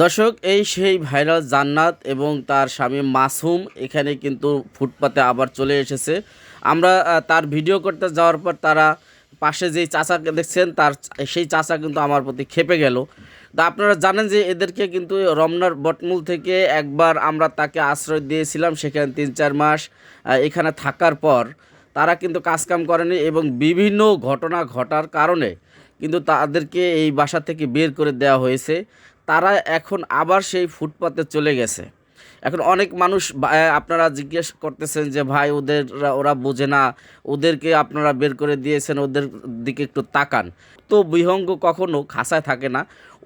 দর্শক, এই সেই ভাইরাল জান্নাত এবং তার স্বামী মাসুম এখানে কিন্তু ফুটপাতে আবার চলে এসেছে। আমরা তার ভিডিও করতে যাওয়ার পর তারা পাশে যেই চাচাকে দেখছেন, তার সেই চাচা কিন্তু আমার প্রতি খেপে গেল। তা আপনারা জানেন যে এদেরকে কিন্তু রমনার বটমূল থেকে একবার আমরা তাকে আশ্রয় দিয়েছিলাম সেখানে তিন চার মাস এখানে থাকার পর। তারা কিন্তু কাজকাম করেনি এবং বিভিন্ন ঘটনা ঘটার কারণে কিন্তু তাদেরকে এই বাসা থেকে বের করে দেওয়া হয়েছে। তারা এখন আবার সেই ফুটপাতে চলে গেছে। এখন অনেক মানুষ আপনারা জিজ্ঞেস করতেছেন যে, ভাই, ওদের ওরা বোঝে না। ওদেরকে আপনারা বের করে দিয়েছেন, ওদের দিকে একটু তাকান। তো বিহঙ্গ কখনো খাসায় থাকে না।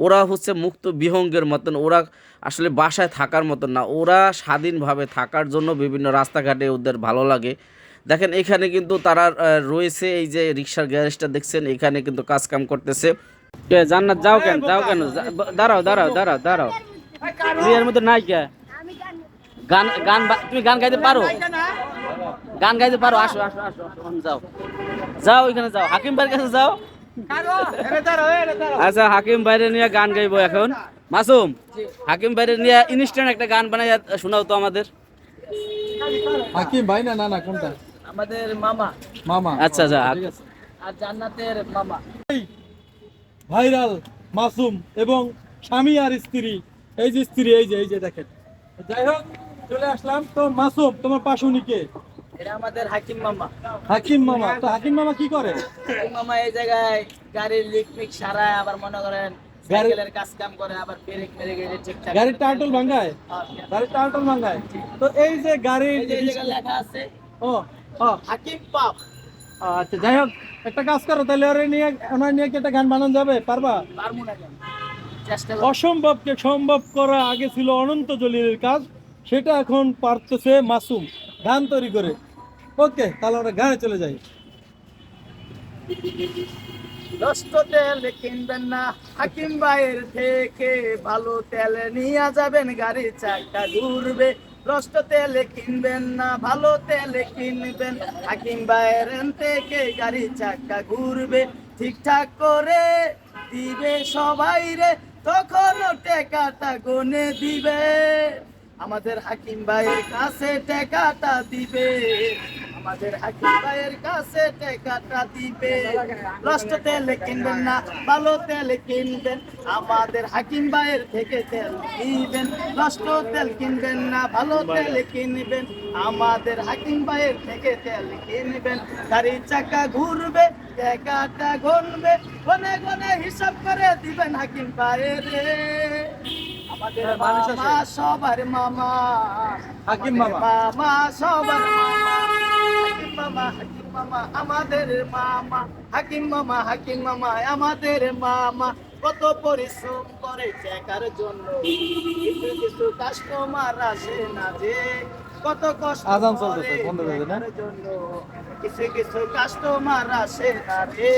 ওরা হচ্ছে মুক্ত বিহঙ্গের মতন। ওরা আসলে বাসায় থাকার মতন না। ওরা স্বাধীনভাবে থাকার জন্য বিভিন্ন রাস্তাঘাটে ওদের ভালো লাগে। দেখেন, এখানে কিন্তু তারা রয়েছে। এই যে রিক্সার গ্যারেজটা দেখছেন, এখানে কিন্তু কাজ কাম করতেছে। কে জান্নাত যাও কেন? যাও কেন? দাঁড়াও দাঁড়াও দাঁড়াও দাঁড়াও। বিয়ের মধ্যে নাই কে? গান গান তুমি গান গাইতে পারো? গান গাইতে পারো? আসো আসো আসো আসো, যাও। যাও ওইখানে যাও। হাকিম ভাইয়ের কাছে যাও। আচ্ছা হাকিম বাইরে নিয়ে গান গাইবো এখন। মাসুম হাকিম বাইরে নিয়ে ইনস্ট্যান্ট একটা গান বানাই শোনাও তো আমাদের। হাকিম ভাই না না না কোনটা? আমাদের মামা। মামা। আচ্ছা আচ্ছা আর জান্নাতের মামা। ভাইরাল মাসুম এবং স্বামী আর স্ত্রী। এই যে স্ত্রী এই যে এই যে দেখেন। যাই হোক চলে আসলাম। তো মাসুম তোমার পাশুনিকে এটা আমাদের হাকিম মামা। হাকিম মামা। তো হাকিম মামা কি করে? হাকিম মামা এই জায়গায় গাড়ির লিক মিক সারায় আবার মনে করেন সাইকেলের কাজ কাম করে আবার ব্রেক মেরে গেলে ঠিকঠাক। গাড়ির টার্টল ভাঙ্গায়? গাড়ির টার্টল ভাঙ্গায়? তো এই যে গাড়ির যে লেখা আছে ও। হাকিম পাপ। আচ্ছা যাই হোক একটা কাজ করো তাহলে ওরে নিয়ে ওনার নিয়ে কি একটা গান বানানো যাবে? পারবা? পারব না অসম্ভবকে সম্ভব করা আগে ছিল অনন্ত জলিলের কাজ সেটা এখন পারতেছে মাসুম। গান তৈরি করে। ওকে তাহলে আমরা গানে চলে যাই। দশট তেল কিনবেন না হাকিম ভাইয়ের থেকে ভালো তেল নিয়ে যাবেন গাড়ি চাকা ঘুরবে। দশট তেলে কিনবেন না, ভালো তেলে কিনবেন। হাকিম বাইরেন থেকে গাড়ি চাকা ঘুরবে, ঠিকঠাক করে দিবে সবাই রে, তখন টেকাটা গনে দিবে। আমাদের হাকিম ভাইয়ের কাছে টেকাটা দিবে। আমাদের হাকিম ভাইয়ের কাছে টেকাটা দিবে। নষ্ট তেলে কিনবেন না ভালো তেলে কিনবেন। আমাদের হাকিম ভাইয়ের থেকে তেল কিনবেন নষ্ট তেল কিনবেন না ভালো তেলে কিনবেন। আমাদের হাকিম ভাইয়ের থেকে তেল কিনবেন। গাড়ি চাকা ঘুরবে টেকাটা ঘুরবে গনে গনে হিসাব করে দিবেন হাকিম ভাইয়ের আমাদের। মামা সবার মামা। হাকিম মামা। মামা সবার মামা। মামা আমাদের মামা। হাকিম মামা হাকিম মামা আমাদের মামা। কত পরিশ্রম করে চেকার জন্য। কিছু কিছু কাস্টমার আসে না যে কত কষ্ট আজান চলতেছে, করে বন্ধ করে না? জন্য। কিছু কিছু কাস্টমার আসে না রে